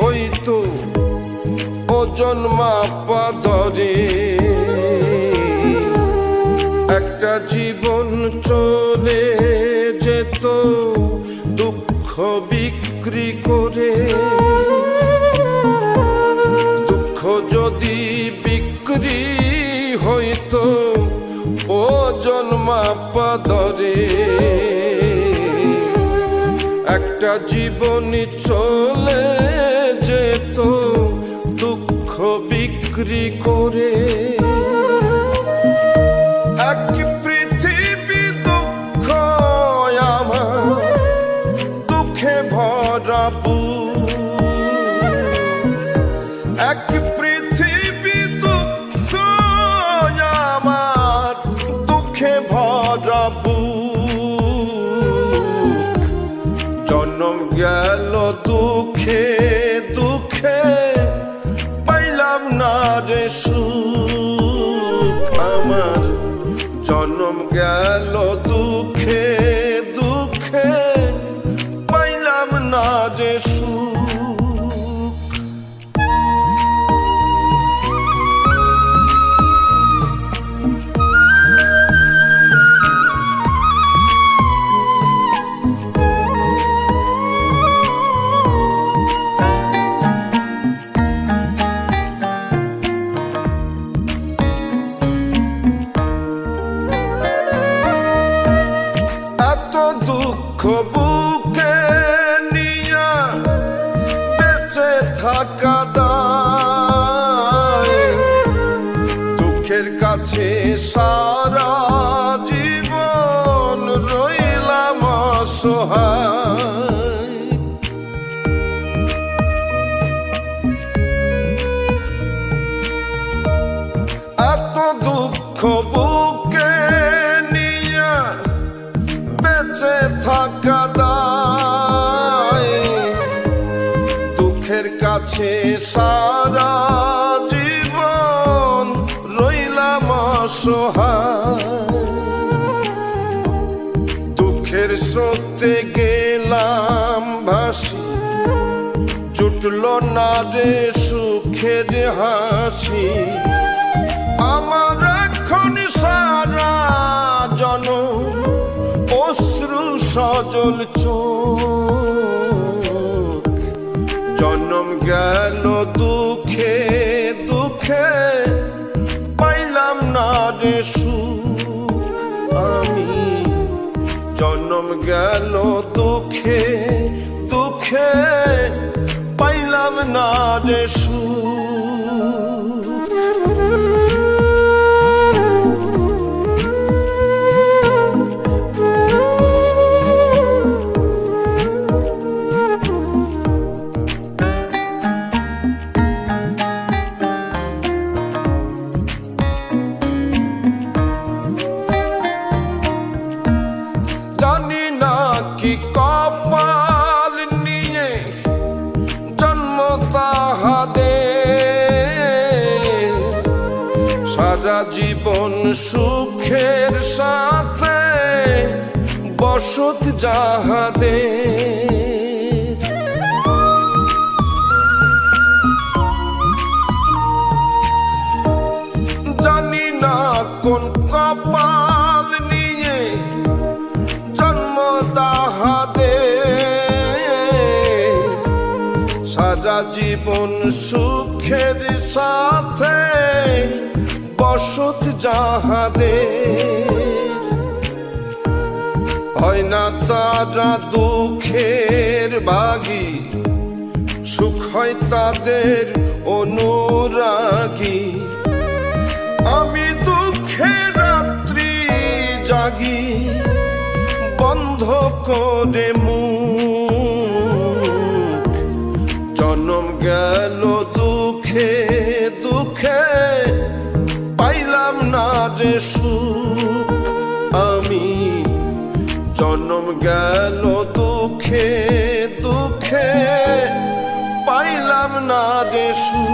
হইতো ওজন মাপা ধরে একটা জীবন চলে যেত, দুঃখ বিক্রি করে। দুঃখ যদি বিক্রি হইতো ওজন মাপা ধরে একটা জীবনী চলে যেত, দুঃখ বিক্রি করে এক পৃথিবী দুঃখ আমার, দুঃখে ভরা বুক। এক পৃথিবী দুঃখ দুঃখে পাইলাম না রে সুখ আমার। জন্ম গেল দুঃখে দুঃখে পাইলাম না রে সুখ। দায় দুঃখের কাছে সারা জীবন দুঃখ দুঃখের কাছে সারা জীবন রইলাম অসহায়। দুঃখের স্রোতে গেলাম ভাসি, জুটল না রে সুখের হাসি। আমার এখন সারা জন অশ্রু সজল চোখ গেল দুঃখে দুঃখে পাইলাম না রে আমি জন্ম গেল দুঃখে দুঃখে পাইলাম না রে সুখ। সারা জীবন সুখের সাথে বসত যাহাদে জানি না কোন কপাল সারা জীবন সুখের সাথে বসত যাহাদে হয় না তারা দুঃখের বাগি, সুখ হয় তাদের অনুরাগী। আমি দুঃখে রাত্রি জাগি, বন্ধ করে মুখ জন্ম গেল দুঃখে দুঃখে। পাইলাম না দেশু